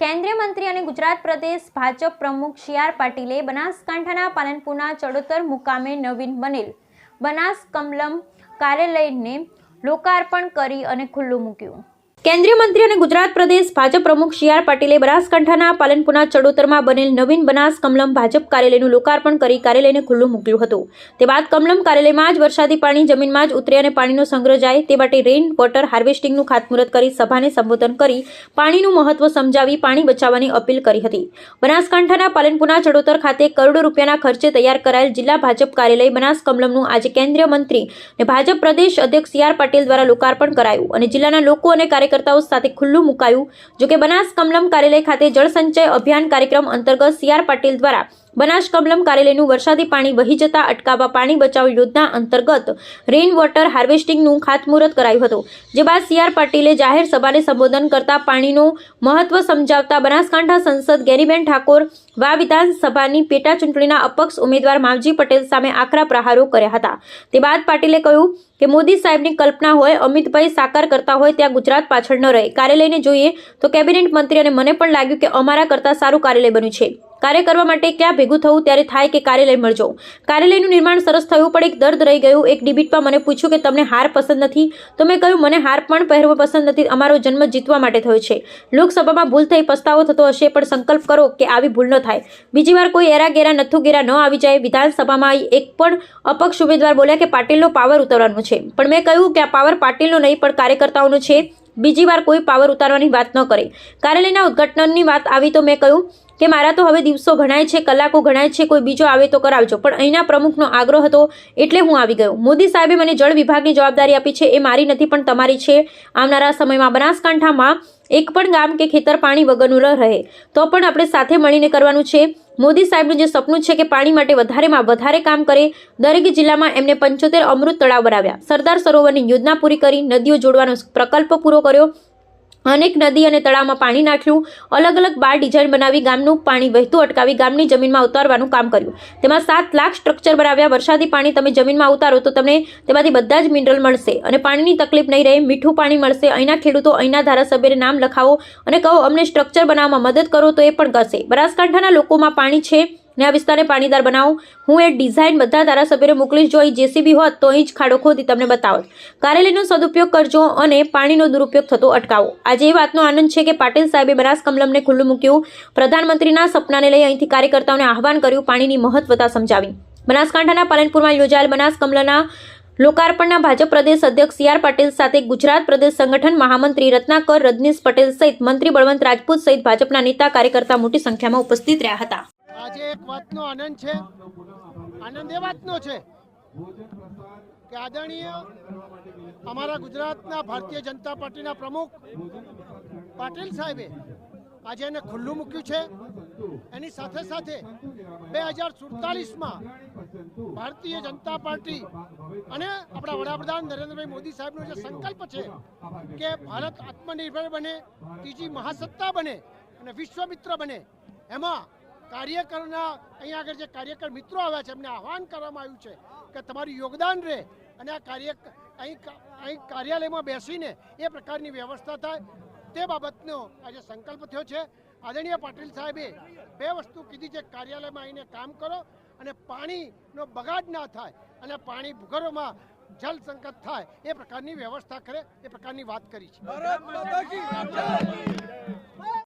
કેન્દ્રીય મંત્રી અને ગુજરાત પ્રદેશ ભાજપ પ્રમુખ સી આર પાટીલે બનાસકાંઠાના પાલનપુરના ચડોતર મુકામે નવીન બનેલ. બનાસ કમલમ કાર્યાલયને લોકાર્પણ કરી અને ખુલ્લું મૂક્યું. કેન્દ્રીય મંત્રી અને ગુજરાત પ્રદેશ ભાજપ પ્રમુખ સી આર પાટીલે બનાસકાંઠાના પાલનપુરના ચડોતરમાં બનેલ નવીન બનાસ કમલમ ભાજપ કાર્યાલયનું લોકાર્પણ કરી કાર્યાલયને ખુલ્લું મૂક્યું હતું. તે બાદ કમલમ કાર્યાલયમાં જ વરસાદી પાણી જમીનમાં જ ઉતરે અને પાણીનો સંગ્રહ જાય તે માટે રેઇન વોટર હાર્વેસ્ટિંગનું ખાતમુહૂર્ત કરી સભાને સંબોધન કરી પાણીનું મહત્વ સમજાવી પાણી બચાવવાની અપીલ કરી હતી. બનાસકાંઠાના પાલનપુરના ચડોતર ખાતે કરોડો રૂપિયાના ખર્ચે તૈયાર કરાયેલ જિલ્લા ભાજપ કાર્યાલય બનાસ કમલમનું આજે કેન્દ્રીય મંત્રી અને ભાજપ પ્રદેશ અધ્યક્ષ સી આર પાટીલ દ્વારા લોકાર્પણ કરાયું અને જિલ્લાના લોકો અને કાર્યકર્તાઓ સાથે ખુલ્લું મુકાયું. જોકે બનાસ કમલમ કાર્યાલય ખાતે જળસંચય અભિયાન કાર્યક્રમ અંતર્ગત સી આર પાટીલ દ્વારા બનાસ કમલમ કાર્યાલયનું વરસાદી પાણી વહી જતા અટકાવવા પાણી બચાવ યોજના અંતર્ગત રેઇન વોટર હાર્વેસ્ટિંગનું ખાતમુહૂર્ત કરાયું હતું, જે બાદ સી આર પાટીલે જાહેર સભાને સંબોધન કરતા પાણીનું મહત્વ સમજાવતા બનાસકાંઠા સંસદ ગેરીબેન ઠાકોર વા વિધાનસભાની પેટા ચૂંટણીના અપક્ષ ઉમેદવાર માવજી પટેલ સામે આકરા પ્રહારો કર્યા હતા. તે બાદ પાટીલે કહ્યું કે મોદી સાહેબની કલ્પના હોય, અમિતભાઈ સાકાર કરતા હોય, ત્યાં ગુજરાત પાછળ ન રહે. કાર્યાલયને જોઈએ તો કેબિનેટ મંત્રી અને મને પણ લાગ્યું કે અમારા કરતાં સારું કાર્યાલય બન્યું છે. કાર્ય કરવા માટે ક્યાં ભેગું થવું ત્યારે થાય કે કાર્યાલય મળજો. કાર્યાલયનું નિર્માણ સરસ થયું, પણ એક દર્દ રહી ગયું. એક ડિબિટમાં મને પૂછ્યું કે તમને હાર પસંદ નથી? તો મેં કહ્યું, મને હાર પણ પહેરવો પસંદ નથી. અમારો જન્મ જીતવા માટે થયો છે. લોકસભામાં ભૂલ થઈ, પસ્તાવો થતો હશે, પણ સંકલ્પ કરો કે આવી ભૂલ ન થાય. બીજી વાર કોઈ એરા ગેરા નથુ ગેરા ન આવી જાય. વિધાનસભામાં એક પણ અપક્ષ ઉમેદવાર બોલ્યા કે પાટીલનો પાવર ઉતારવાનો છે. પણ મેં કહ્યું કે આ પાવર પાટીલનો નહીં, પણ કાર્યકર્તાઓનો છે. બીજી વાર કોઈ પાવર ઉતારવાની વાત ન કરે. કાર્યાલયના ઉદ્ઘાટનની વાત આવી તો મેં કહ્યું કે મારા તો હવે દિવસો ગણાય છે, કલાકો ગણાય છે, કોઈ બીજો આવે તો કરાવજો. પણ અહીંના પ્રમુખનો આગ્રહ હતો એટલે હું આવી ગયો. મોદી સાહેબે મને જળ વિભાગની જવાબદારી આપી છે, એ મારી નથી, પણ તમારી છે. આવનારા સમયમાં બનાસકાંઠામાં એક પણ ગામ કે ખેતર પાણી વગરનું રહે. તો પણ આપણે સાથે મળીને કરવાનું છે. મોદી સાહેબનું જે સપનું છે કે પાણી માટે વધારેમાં વધારે કામ કરે, દરેક જિલ્લામાં એમને પંચોતેર અમૃત તળાવ બનાવ્યા. સરદાર સરોવરની યોજના પૂરી કરી, નદીઓ જોડવાનો પ્રકલ્પ પૂરો કર્યો. અનેક નદી અને તળાવમાં પાણી નાખ્યું. અલગ અલગ બાર ડિઝાઇન બનાવી ગામનું પાણી વહેતું અટકાવી ગામની જમીનમાં ઉતારવાનું કામ કર્યું. તેમાં સાત લાખ સ્ટ્રક્ચર બનાવ્યા. વરસાદી પાણી તમે જમીનમાં ઉતારો તો તમને તેમાંથી બધા જ મિનરલ મળશે અને પાણીની તકલીફ નહીં રહે, મીઠું પાણી મળશે. અહીંના ખેડૂતો, અહીંના ધારાસભ્યને નામ લખાવો અને કહો અમને સ્ટ્રક્ચર બનાવવામાં મદદ કરો તો એ પણ કરશે. બનાસકાંઠાના લોકોમાં પાણી છે ને આ વિસ્તારને પાણીદાર બનાવું. હું એ ડિઝાઇન બધા ધારાસભ્યોને મોકલીશ. જો અહીં જેસીબી હોત તો અહીં જ ખાડો ખોદી તમને બતાવત. કાર્યાલયનો સદુપયોગ કરજો અને પાણીનો દુરુપયોગ થતો અટકાવો. આજે એ વાતનો આનંદ છે કે પાટીલ સાહેબે બનાસ કમલમને ખુલ્લું મૂક્યું. પ્રધાનમંત્રીના સપનાને લઈ અહીંથી કાર્યકર્તાઓને આહવાન કર્યું, પાણીની મહત્વતા સમજાવી. બનાસકાંઠાના પાલનપુરમાં યોજાયેલ બનાસ કમલના લોકાર્પણના ભાજપ પ્રદેશ અધ્યક્ષ સી આર પાટીલ સાથે ગુજરાત પ્રદેશ સંગઠન મહામંત્રી રત્નાકર રજનીશ પટેલ સહિત મંત્રી બળવંત રાજપૂત સહિત ભાજપના નેતા કાર્યકર્તા મોટી સંખ્યામાં ઉપસ્થિત રહ્યા હતા. આજે એક વાતનો આનંદ છે. આનંદ એ વાતનો છે કે આદરણીય અમારા ગુજરાતના ભારતીય જનતા પાર્ટીના પ્રમુખ પાટીલ સાહેબે આજે એને ખુલ્લું મૂક્યું છે. એની સાથે સાથે બે હજાર સુડતાલીસમાં ભારતીય જનતા પાર્ટી અને આપણા વડાપ્રધાન નરેન્દ્રભાઈ મોદી સાહેબનો જે સંકલ્પ છે કે ભારત આત્મનિર્ભર બને, ત્રીજી મહાસત્તા બને અને વિશ્વમિત્ર બને, એમાં કાર્યકરના અહીંયા આગળ જે કાર્યકર મિત્રો આવ્યા છે, એમને આહવાન કરવામાં આવ્યું છે કે તમારું યોગદાન રહે અને આ કાર્ય અહીં અહીં કાર્યાલયમાં બેસીને એ પ્રકારની વ્યવસ્થા થાય. તે બાબતનો આજે સંકલ્પ થયો છે. આદરણીય પાટીલ સાહેબે બે વસ્તુ કીધી છે, કાર્યાલયમાં આવીને કામ કરો અને પાણીનો બગાડ ના થાય અને પાણી ભૂગર્ભમાં જલ સંકટ થાય, એ પ્રકારની વ્યવસ્થા કરે, એ પ્રકારની વાત કરી છે.